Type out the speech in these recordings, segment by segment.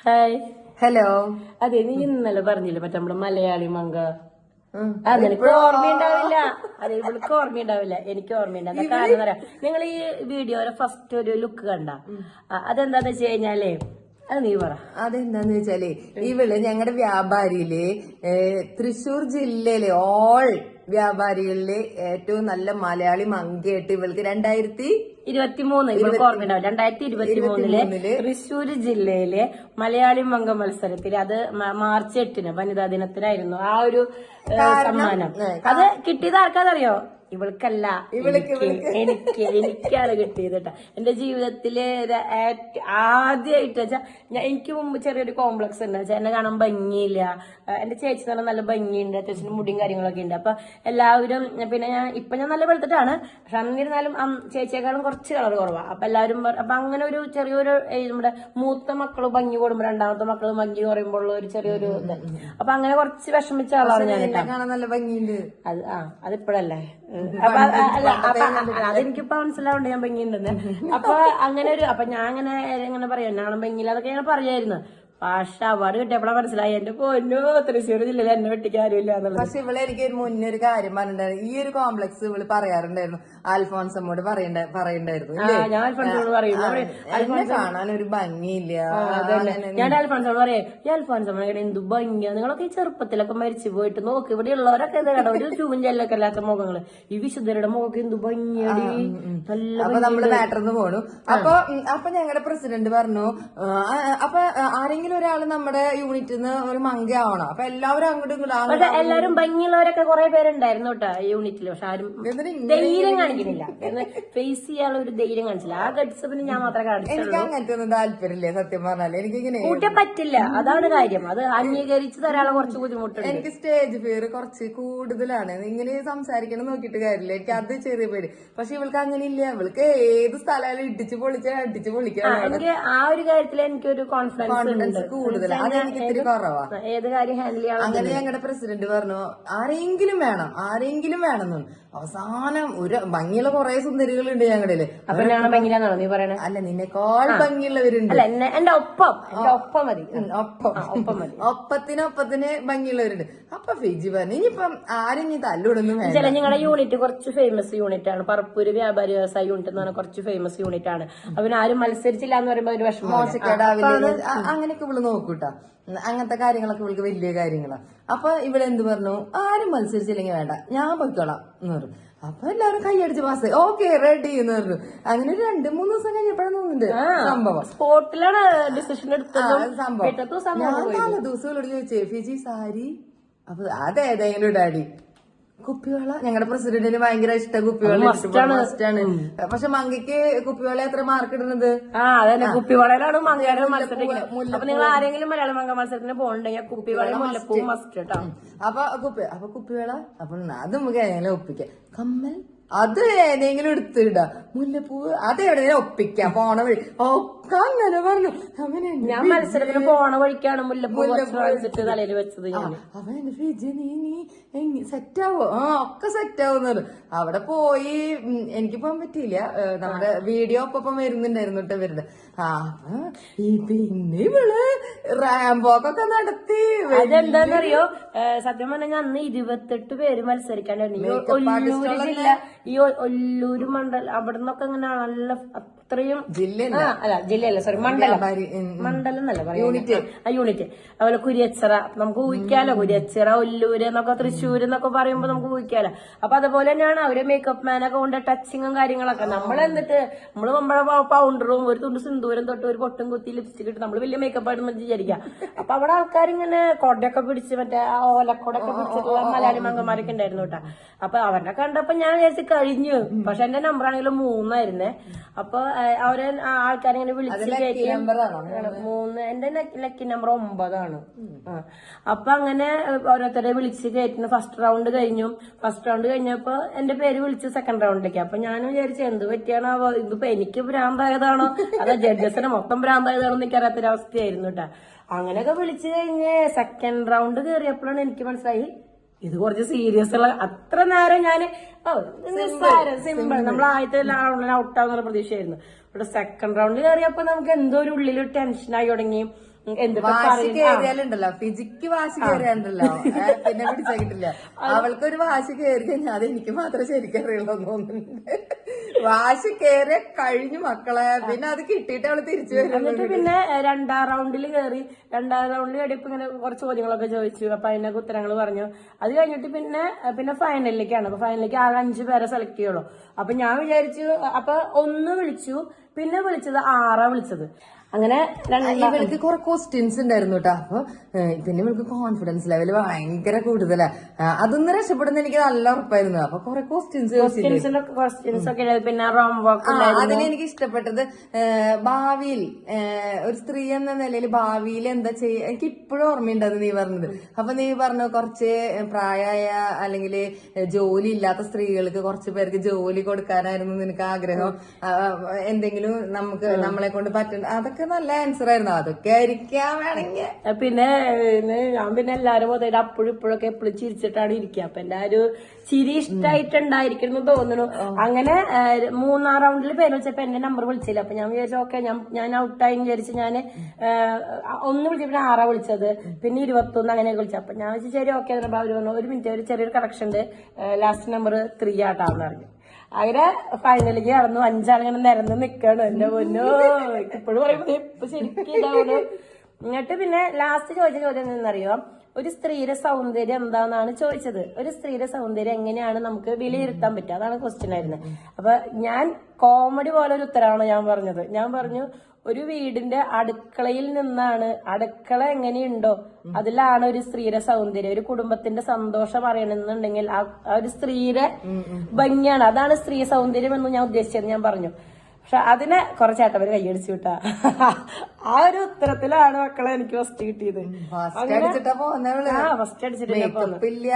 Hi. Hello. അതെ നീ ഇന്നലെ പറഞ്ഞില്ലേ മറ്റേ നമ്മുടെ മലയാളി മങ്ക നിനക്ക് ഓർമ്മയുണ്ടാവില്ല അതെ ഇവൾക്ക് ഓർമ്മയുണ്ടാവില്ല എനിക്ക് ഓർമ്മയുണ്ട് എന്താ കാരണം പറയാം നിങ്ങൾ ഈ വീഡിയോയുടെ ഫസ്റ്റ് ഒരു ലുക്ക് കണ്ട. അതെന്താന്ന് വെച്ച് കഴിഞ്ഞാലേ അത് നീ പറ. അതെന്താന്ന് വെച്ചാലേ ഇവൾ ഞങ്ങളുടെ വ്യാപാരിയിൽ തൃശൂർ ജില്ലയിലെ ഓൾ വ്യാപാരികളിലെ ഏറ്റവും നല്ല മലയാളി മങ്കയായിട്ട് ഇവൾക്ക് രണ്ടായിരത്തി ഇരുപത്തിമൂന്ന് ഇവൾക്ക് ഓർമ്മയുണ്ടാവും രണ്ടായിരത്തി ഇരുപത്തി മൂന്നിൽ തൃശ്ശൂര് ജില്ലയിലെ മലയാളി മംഗ മത്സരത്തിൽ അത് മാർച്ച് എട്ടിന് വനിതാ ദിനത്തിനായിരുന്നു ആ ഒരു സമ്മാനം. അത് കിട്ടിയത് ആർക്കാന്നറിയോ? ഇവൾക്കല്ല എനിക്ക് എനിക്ക് എനിക്കാണ് കിട്ടിയത് കേട്ടോ എന്റെ ജീവിതത്തിൽ ആദ്യമായിട്ട് വെച്ചാൽ എനിക്ക് മുമ്പ് ചെറിയൊരു കോംപ്ലക്സ് ഉണ്ട്. വെച്ചാൽ എന്നെ കാണാൻ ഭംഗിയില്ല. എന്റെ ചേച്ചി തന്നെ നല്ല ഭംഗിയുണ്ട്. അത്യാവശ്യം മുടിയും കാര്യങ്ങളൊക്കെ ഉണ്ട്. അപ്പൊ എല്ലാവരും പിന്നെ ഞാൻ ഇപ്പൊ ഞാൻ നല്ല വെളുത്തിട്ടാണ്. പക്ഷെ അന്നിരുന്നാലും ആ ചേച്ചിയെക്കാളും കുറച്ച് കളർ കുറവാ. അപ്പൊ എല്ലാവരും അപ്പൊ അങ്ങനെ ഒരു ചെറിയൊരു നമ്മുടെ മൂത്ത മക്കൾ ഭംഗി കൂടുമ്പോ രണ്ടാമത്തെ മക്കൾ ഭംഗി കുറയുമ്പോൾ ഒരു ചെറിയൊരു ഇത്. അപ്പൊ അങ്ങനെ കുറച്ച് വിഷമിച്ച ആളാണ് ഞാൻ നല്ല ഭംഗിയുണ്ട്. അത് ആ അതിപ്പോഴല്ലേ? അപ്പൊ അതെനിക്കിപ്പോ മനസ്സിലാവുണ്ട് ഞാൻ ഭംഗിയുണ്ടെന്ന് അപ്പൊ അങ്ങനെ ഒരു അപ്പൊ ഞാൻ അങ്ങനെ എങ്ങനെ പറയാം ഞാൻ ഭംഗിയില്ല അതൊക്കെ ഞാൻ പറയായിരുന്നു. പക്ഷെ അവാർഡ് കിട്ടിയപ്പോഴാ മനസ്സിലായി. എന്റെ പൊന്നോ തൃശ്ശൂർ ജില്ലയിൽ എന്നെ വെട്ടിക്കാൻ ആരുമില്ല എന്നുള്ളത്. പക്ഷെ ഇവളെ എനിക്ക് ഒരു മുന്നേ ഒരു കാര്യം പറഞ്ഞിട്ടുണ്ടായിരുന്നു. ഈ ഒരു കോംപ്ലക്സ് ഇവൾ പറയാറുണ്ടായിരുന്നു. അൽഫോൺസമ്മോട് പറയണ്ട പറയണ്ടായിരുന്നു ഞാൻ അൽഫോൺസോട് പറയും. ഞാൻ എന്നെ കാണാൻ ഒരു ഭംഗിയില്ല. ഞാൻ അൽഫോൺസോട് പറയാം ഈ അൽഫോൻസമ്മയുടെ എന്ത് ഭംഗിയാ? നിങ്ങളൊക്കെ ഈ ചെറുപ്പത്തിലൊക്കെ മരിച്ചു പോയിട്ട് നോക്ക് ഇവിടെ ഉള്ളവരൊക്കെ എന്താ കട ഒരു ചൂഞ്ചല്ലൊക്കെ അല്ലാത്ത മുഖങ്ങൾ. ഈ വിശുദ്ധരുടെ മുഖമൊക്കെ എന്ത് ഭംഗിയാണ് നല്ല അപ്പൊ നമ്മൾ മാറ്റർന്ന് പോണു. അപ്പൊ അപ്പൊ ഞങ്ങളുടെ പ്രസിഡന്റ് പറഞ്ഞു അപ്പൊ ആരെങ്കിലും ഒരാൾ നമ്മുടെ യൂണിറ്റിൽ നിന്ന് ഒരു മങ്ക ആവണം. അപ്പൊ എല്ലാവരും അങ്ങോട്ടും ഇങ്ങോട്ടും ആ- എല്ലാവരും എല്ലാരും ഭംഗിയുള്ളവരൊക്കെ കുറെ പേരുണ്ടായിരുന്നു കേട്ടോ യൂണിറ്റിൽ പക്ഷെ ആരും എന്നിട്ട് ധൈര്യം കാണിക്കുന്നില്ല. ഫേസ് ചെയ്യാനുള്ള ഒരു ധൈര്യം കാണിച്ചില്ല. ആ ഗഡ്സ് പിന്നെ ഞാൻ മാത്രമേ കാണിച്ചു എനിക്ക് അങ്ങനത്തെ ഒന്നും താല്പര്യമില്ലേ സത്യം പറഞ്ഞാൽ. എനിക്കിങ്ങനെ കൂട്ടിയ പറ്റില്ല. അതാണ് കാര്യം. അത് അംഗീകരിച്ച് ഒരാളെ കുറച്ച് ബുദ്ധിമുട്ടുണ്ട്. എനിക്ക് സ്റ്റേജ് ഫിയർ കുറച്ച് കൂടുതലാണ്. ഇങ്ങനെ സംസാരിക്കണം നോക്കിയിട്ട് കാര്യമില്ല. എനിക്ക് അത് ചെറിയ പേര് പക്ഷെ ഇവൾക്ക് അങ്ങനെ ഇല്ല ഇവൾക്ക് ഏത് സ്ഥലമായാലും ഇടിച്ച് പൊളിച്ചാൽ അടിച്ച് പൊളിക്കണം എനിക്ക് ആ ഒരു കാര്യത്തിൽ എനിക്കൊരു കോൺഫിഡൻസ് ഉണ്ട്. ഇത്തിരി കുറവാ. ഏത് കാര്യം ഹാൻഡിൽ ചെയ്യണം അങ്ങനെ ഞങ്ങളുടെ പ്രസിഡന്റ് പറഞ്ഞു ആരെങ്കിലും വേണം ആരെങ്കിലും വേണമെന്നു. അവസാനം ഒരു ഭംഗിയുള്ള കുറെ സുന്ദരികളുണ്ട് ഞങ്ങളുടെ അപ്പൊ ഞാൻ ഭംഗിയിലാന്നാണോ നീ പറയണേ? അല്ല നിന്നെക്കാൾ ഭംഗിയുള്ളവരുണ്ട്. എന്റെ ഒപ്പം ഒപ്പം മതി. ഒപ്പം. ഒപ്പം മതി. ഒപ്പത്തിന് ഒപ്പത്തിന് ഭംഗിയുള്ളവരുണ്ട്. അപ്പൊ ഫിജി പറഞ്ഞു ഇനിയിപ്പം ആരും ഇനി ചില ഞങ്ങളുടെ യൂണിറ്റ് കുറച്ച് ഫേമസ് യൂണിറ്റ് ആണ്. പറപ്പൂര് വ്യാപാരി വ്യവസായ യൂണിറ്റ് എന്ന് പറഞ്ഞാൽ കുറച്ച് ഫേമസ് യൂണിറ്റ് ആണ്. അവനാരും ആരും മത്സരിച്ചില്ല എന്ന് പറയുമ്പോൾ ഒരു വിഷമം അങ്ങനെയൊക്കെ ഇവൾ നോക്കൂട്ടാ. അങ്ങനത്തെ കാര്യങ്ങളൊക്കെ ഇവൾക്ക് വലിയ കാര്യങ്ങളാ. അപ്പൊ ഇവിടെ എന്ത് പറഞ്ഞു? ആരും മത്സരിച്ചില്ലെങ്കിൽ വേണ്ട ഞാൻ പൊയ്ക്കോളാം എന്ന് പറഞ്ഞു. അപ്പൊ എല്ലാവരും കൈയടിച്ച് പാസ് ഓക്കെ റെഡി എന്ന് പറഞ്ഞു. അങ്ങനെ രണ്ട് മൂന്ന് ദിവസം കഴിഞ്ഞപ്പോഴാണ് തോന്നുന്നുണ്ട് സംഭവം. സ്പോട്ടിലാണ് ഡിസിഷൻ എടുത്തത്. സംഭവം. ഞാൻ നാല് ദിവസം ഇവളോട് ചോദിച്ചേ ഫിജി സാരി അപ്പൊ അതേതെങ്കിലും ഇടാടി. കുപ്പിവെള്ള? ഞങ്ങളുടെ പ്രസിഡന്റിന് ഭയങ്കര ഇഷ്ട കുപ്പിവെള്ള മസ്റ്റാണ് പക്ഷെ മങ്കിക്ക് കുപ്പിവെള്ള എത്ര മാർക്ക് ഇടുന്നത്? ആ അതന്നെ. കുപ്പിവെള്ളയിലാണ് മംഗള മത്സരത്തിൽ അപ്പൊ നിങ്ങൾ ആരെങ്കിലും മലയാള മംഗ മത്സരത്തിന് പോകണ്ടെങ്കിൽ കുപ്പിവെള്ള മുല്ലപ്പൂ മസ്റ്റ് കേട്ടോ. അപ്പൊ കുപ്പി അപ്പൊ കുപ്പിവെള്ള അപ്പൊ അത് നമുക്ക് ഒപ്പിക്കാം? കമ്മൽ അത് ഏതെങ്കിലും എടുത്തിടാ മുല്ലപ്പൂവ് അത് എവിടെയെങ്കിലും ഒപ്പിക്കാം പോണ വഴി. ഒക്കെ അങ്ങനെ പറഞ്ഞു. അങ്ങനെ ഞാൻ മത്സരത്തിന് പോണ വഴിക്കാണ് മുല്ലപ്പൂ തലയിൽ വെച്ചത് അവൻ എന്റെ നീ നീ സെറ്റ് ആവോ? ആ ഒക്കെ സെറ്റ് ആവുന്നു അവിടെ പോയി എനിക്ക് പോകാൻ പറ്റിയില്ല. നമ്മുടെ വീഡിയോ ഒപ്പം വരുന്നുണ്ടായിരുന്നു കേട്ടോ വരുന്നത് ആ ഈ പിന്നെ ഇവൾ റാമ്പോക്കൊക്കെ നടത്തി അതെന്താന്നറിയോ? സത്യം പറഞ്ഞാൽ അന്ന് ഇരുപത്തെട്ട് പേര് മത്സരിക്കാൻ ഈ ഒല്ലൂര് ജില്ല ഈ ഒല്ലൂര് മണ്ഡലം അവിടെ നിന്നൊക്കെ ഇങ്ങനെ നല്ല അത്രയും ജില്ല അല്ല ജില്ലയല്ല സോറി മണ്ഡലം. മണ്ഡലം എന്നല്ല പറയുന്നത് ആ യൂണിറ്റ്. അതുപോലെ കുരിയച്ചിറ നമുക്ക് ഊഹിക്കാലോ കുരിയച്ചിറ ഒല്ലൂര് എന്നൊക്കെ തൃശ്ശൂർ എന്നൊക്കെ പറയുമ്പോ നമുക്ക് ഊഹിക്കാലോ. അപ്പൊ അതുപോലെ തന്നെയാണ് അവർ മേക്കപ്പ് മാനൊക്കെ കൊണ്ട് ടച്ചിങ്ങും കാര്യങ്ങളൊക്കെ. നമ്മൾ എന്നിട്ട് നമ്മൾ നമ്മളെ പൗണ്ടറും ഒരു തുണ്ട് സിന്ദൂരം തൊട്ട് ഒരു പൊട്ടും കുത്തി ലിപ്സ്റ്റിക് ഇട്ട് നമ്മൾ വലിയ മേക്കപ്പ് ആയിട്ട് വിചാരിക്കാം. അപ്പൊ അവിടെ ആൾക്കാരിങ്ങനെ കൊടയൊക്കെ പിടിച്ച് മറ്റേ ആ ഓലക്കൊടൊക്കെ പിടിച്ചിട്ടുള്ള മലയാളി മംഗന്മാരൊക്കെ ഉണ്ടായിരുന്നു കേട്ടോ. അപ്പൊ അവരുടെ കണ്ടപ്പോ ഞാൻ വിചാരിച്ച് കഴിഞ്ഞു. പക്ഷെ എന്റെ നമ്പർ ആണെങ്കിലും മൂന്നായിരുന്നേ. അപ്പൊ അവരെ ആൾക്കാരെ ഇങ്ങനെ വിളിച്ച് കയറ്റി. മൂന്ന് എന്റെ ലക്കി നമ്പർ ഒമ്പതാണ്. അപ്പൊ അങ്ങനെ ഓരോരുത്തരെ വിളിച്ച് കയറ്റുന്ന. ഫസ്റ്റ് റൗണ്ട് കഴിഞ്ഞു. ഫസ്റ്റ് റൗണ്ട് കഴിഞ്ഞപ്പോ എന്റെ പേര് വിളിച്ച് സെക്കൻഡ് റൗണ്ടിലേക്ക് അപ്പൊ ഞാൻ വിചാരിച്ചു എന്ത് പറ്റിയാണോ ഇതിപ്പോ എനിക്ക് ഭ്രാന്തായതാണോ? അതോ ജഡ്ജസിന് മൊത്തം ഭ്രാന്തായതാണോ എന്ന് എനിക്കറിയാത്തൊരവസ്ഥയായിരുന്നു കേട്ടാ അങ്ങനെയൊക്കെ വിളിച്ചു കഴിഞ്ഞ് സെക്കൻഡ് റൗണ്ട് കയറിയപ്പോഴാണ് എനിക്ക് മനസ്സിലായി ഇത് കുറച്ച് സീരിയസ് ഉള്ള അത്ര നേരം ഞാൻ സിമ്പിൾ നമ്മൾ ആദ്യത്തെ റൗണ്ടിൽ ഔട്ട് ആവുന്ന പ്രതീക്ഷയായിരുന്നു. ഇവിടെ സെക്കൻഡ് റൗണ്ടിൽ കയറിയപ്പോ നമുക്ക് എന്തോ ഒരു ഉള്ളിൽ ടെൻഷനായി തുടങ്ങി. എന്തൊക്കെ വാശി പറയും കയറിയാലുണ്ടല്ലോ ഫിജിക്ക് വാശി കയറിയാണ്ടല്ലോ പിന്നെ പിടിച്ചാ കിട്ടില്ല അവൾക്കൊരു വാശി കയറി കഴിഞ്ഞാൽ അത് എനിക്ക് മാത്രമേ ശരിക്കറിയുള്ളൂ തോന്നുന്നുണ്ട്. വാശി കേറി കഴിഞ്ഞു മക്കളെ. പിന്നെ അത് കിട്ടിയിട്ട് അവൾ തിരിച്ചു വരും എന്നിട്ട് പിന്നെ രണ്ടാം റൗണ്ടിൽ കയറി രണ്ടാം റൗണ്ടിൽ കയറിയപ്പോ ഇങ്ങനെ കുറച്ച് ചോദ്യങ്ങളൊക്കെ ചോദിച്ചു. അപ്പൊ അതിനൊക്കെ ഉത്തരങ്ങൾ പറഞ്ഞു. അത് കഴിഞ്ഞിട്ട് പിന്നെ പിന്നെ ഫൈനലിലേക്കാണ്. അപ്പൊ ഫൈനലിലേക്ക് ആ അഞ്ചു പേരെ സെലക്ട് ചെയ്യുള്ളൂ. അപ്പൊ ഞാൻ വിചാരിച്ചു അപ്പൊ ഒന്ന് വിളിച്ചു. പിന്നെ വിളിച്ചത് ആറാ വിളിച്ചത്. അങ്ങനെ ഇവർക്ക് ഇവൾക്ക് കുറെ ക്വസ്റ്റ്യൻസ് ഉണ്ടായിരുന്നു കേട്ടോ അപ്പൊ പിന്നെ ഇവൾക്ക് കോൺഫിഡൻസ് ലെവൽ ഭയങ്കര കൂടുതലാ. അതൊന്ന് രക്ഷപ്പെടുന്ന എനിക്ക് നല്ല ഉറപ്പായിരുന്നു. അപ്പൊ കുറെ ക്വസ്റ്റ്യൻസ് ക്വസ്റ്റ്യൻസ് ഒക്കെ. പിന്നെ ഇഷ്ടപ്പെട്ടത് ഭാവിയിൽ ഒരു സ്ത്രീ എന്ന നിലയിൽ ഭാവിയിൽ എന്താ ചെയ്യുക എനിക്ക് ഇപ്പോഴും ഓർമ്മയുണ്ട് അത് നീ പറഞ്ഞത്. അപ്പൊ നീ പറഞ്ഞു കുറച്ച് പ്രായമായ അല്ലെങ്കിൽ ജോലി ഇല്ലാത്ത സ്ത്രീകൾക്ക് കുറച്ച് പേർക്ക് ജോലി കൊടുക്കാനായിരുന്നു നിനക്ക് ആഗ്രഹം? എന്തെങ്കിലും നമുക്ക് നമ്മളെ കൊണ്ട് പറ്റണ്ട അതൊക്കെ നല്ല ആൻസർ ആയിരുന്നു. അതൊക്കെ ആയിരിക്കാം വേണമെങ്കിൽ. പിന്നെ ഞാൻ പിന്നെ എല്ലാരും മൊത്തം അപ്പോഴും ഇപ്പോഴൊക്കെ എപ്പോഴും ചിരിച്ചിട്ടാണ് ഇരിക്കുക. അപ്പൊ എന്റെ ഒരു ചിരി ഇഷ്ടായിട്ടുണ്ടായിരിക്കും എന്ന് തോന്നുന്നു അങ്ങനെ മൂന്നാം റൗണ്ടിൽ പേര് വിളിച്ചപ്പോ എന്റെ നമ്പർ വിളിച്ചില്ല. അപ്പൊ ഞാൻ വിചാരിച്ചു ഓക്കെ ഞാൻ ഞാൻ ഔട്ടായി വിചാരിച്ച് ഞാൻ ഒന്ന് വിളിച്ചപ്പോ ആറാ വിളിച്ചത്. പിന്നെ ഇരുപത്തൊന്ന് അങ്ങനെ വിളിച്ചു. അപ്പൊ ഞാൻ വിചാരിച്ചു ശരി ഓക്കെ അവർ പറഞ്ഞു ഒരു മിനിറ്റ് ഒരു ചെറിയൊരു കണക്ഷൻ ഉണ്ട്. ലാസ്റ്റ് നമ്പർ ത്രീ ആട്ടാന്ന് പറഞ്ഞു. അങ്ങനെ ഫൈനലിക്ക് നടന്നു. അഞ്ചാളിങ്ങനെ നിരന്ന് നിക്കാണ് എന്റെ പൊന്നോ. ഇപ്പോഴും പറയുമ്പോ ഇപ്പൊ ശരിക്കും എന്നിട്ട് പിന്നെ ലാസ്റ്റ് ചോദിച്ച ചോദ്യം എന്നറിയോ ഒരു സ്ത്രീയുടെ സൗന്ദര്യം എന്താണെന്നാണ് ചോദിച്ചത്. ഒരു സ്ത്രീയുടെ സൗന്ദര്യം എങ്ങനെയാണ് നമുക്ക് വിലയിരുത്താൻ പറ്റുക? അതാണ് ക്വസ്റ്റ്യൻ ആയിരുന്നത് അപ്പൊ ഞാൻ കോമഡി പോലെ ഒരു ഉത്തരമാണ് ഞാൻ പറഞ്ഞത്. ഞാൻ പറഞ്ഞു ഒരു വീടിന്റെ അടുക്കളയിൽ നിന്നാണ്. അടുക്കള എങ്ങനെയുണ്ടോ? അതിലാണ് ഒരു സ്ത്രീയുടെ സൗന്ദര്യം. ഒരു കുടുംബത്തിന്റെ സന്തോഷം അറിയണമെന്നുണ്ടെങ്കിൽ ആ ഒരു സ്ത്രീയുടെ ഭംഗിയാണ്. അതാണ് സ്ത്രീ സൗന്ദര്യം എന്ന് ഞാൻ ഉദ്ദേശിച്ചത് ഞാൻ പറഞ്ഞു. പക്ഷെ അതിനെ കുറച്ചേട്ടവര് കൈയടിച്ചു വിട്ടാ. ആ ഒരു ഉത്തരത്തിലാണ് മക്കളെ എനിക്ക് ഫസ്റ്റ് കിട്ടിയത്. ഫസ്റ്റ് അടിച്ചിട്ടില്ല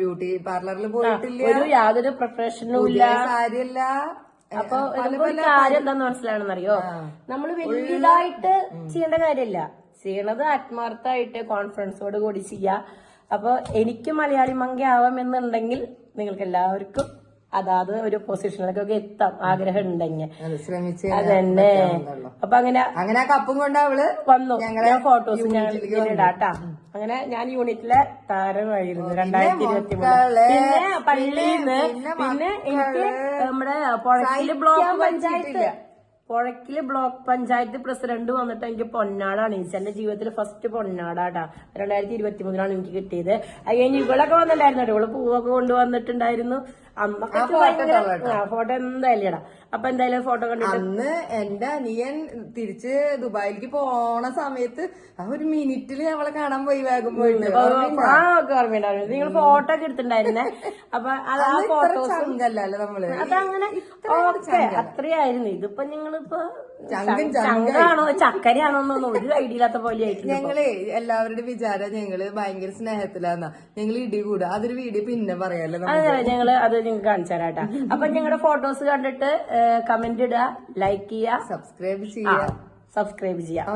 ബ്യൂട്ടി പാർലറിൽ പോയിട്ടില്ല. ഒരു യാതൊരു പ്രൊഫഷനും ഇല്ല. സാരിയല്ല. അപ്പൊ ഒരു കാര്യം എന്താന്ന് മനസ്സിലാണെന്നറിയോ? നമ്മൾ വലിയതായിട്ട് ചെയ്യേണ്ട കാര്യമില്ല. ചെയ്യണത് ആത്മാർത്ഥമായിട്ട് കോൺഫിഡൻസോട് കൂടി ചെയ്യാം. അപ്പൊ എനിക്ക് മലയാളി മങ്കി ആവാമെന്നുണ്ടെങ്കിൽ നിങ്ങൾക്ക് എല്ലാവർക്കും അതാത് ഒരു പൊസിഷനിലേക്കൊക്കെ എത്താം ആഗ്രഹം ഉണ്ടെങ്കിൽ അതന്നെ. അപ്പൊ അങ്ങനെ അങ്ങനെ കപ്പും കൊണ്ട് അവൾ വന്നു. ഞാൻ ഫോട്ടോസ് ഇടാട്ടാ. അങ്ങനെ ഞാൻ യൂണിറ്റിലെ താരമായിരുന്നു രണ്ടായിരത്തി ഇരുപത്തി മൂന്ന് പിന്നെ പള്ളിന്ന് പിന്നെ പിന്നെ എനിക്ക് നമ്മുടെ Puzhakkal block panchayat Puzhakkal block panchayat president വന്നിട്ട് എനിക്ക് പൊന്നാടാണ്. അണിയിച്ചു എന്റെ ജീവിതത്തിൽ ഫസ്റ്റ് പൊന്നാടാട്ടാ. രണ്ടായിരത്തി ഇരുപത്തി മൂന്നിലാണ് എനിക്ക് കിട്ടിയത്. അത് കഴിഞ്ഞ് ഇവളൊക്കെ വന്നിട്ടുണ്ടായിരുന്നു ഇവൾ പൂവൊക്കെ കൊണ്ടുവന്നിട്ടുണ്ടായിരുന്നു. അമ്മ ഫോട്ടോ എന്തായാലും അപ്പൊ എന്തായാലും ഫോട്ടോ കണ്ടിട്ട് അന്ന് എന്റെ അനിയൻ തിരിച്ച് ദുബായിലേക്ക് പോണ സമയത്ത് ആ ഒരു മിനിറ്റിൽ അവളെ കാണാൻ പോയി വേഗം പോയിട്ട്. ആ ഒക്കെ ഓർമ്മയുണ്ടായിരുന്നു. നിങ്ങൾ ഫോട്ടോ ഒക്കെ എടുത്തിട്ടുണ്ടായിരുന്നേ? അപ്പൊ അത് ആ ഫോട്ടോസ് ചങ്കല്ലല്ലോ നമ്മൾ. അതങ്ങനെ ഓക്കെ അത്രയായിരുന്നു. ഇതിപ്പോ നിങ്ങളിപ്പോ ചങ്കാണോ? ചക്കരയാണോ എന്നൊന്നും ഒരു ഐഡിയ ഇല്ലാത്ത പോലെ ആയിട്ടുണ്ട് ഞങ്ങളെ എല്ലാവരുടെ വിചാരം ഞങ്ങൾ ഭയങ്കര സ്നേഹത്തിലാന്നാ. ഞങ്ങൾ ഇടി കൂടുക. അതൊരു വീഡിയോ പിന്നെ പറയാലോ അതെ ഞങ്ങൾ അത് നിങ്ങൾക്ക് കാണിച്ചു തരാട്ടാ അപ്പൊ ഞങ്ങളുടെ ഫോട്ടോസ് കണ്ടിട്ട് കമന്റ് ഇടുക ലൈക്ക് ചെയ്യുക. സബ്സ്ക്രൈബ് ചെയ്യുക. സബ്സ്ക്രൈബ് ചെയ്യുക.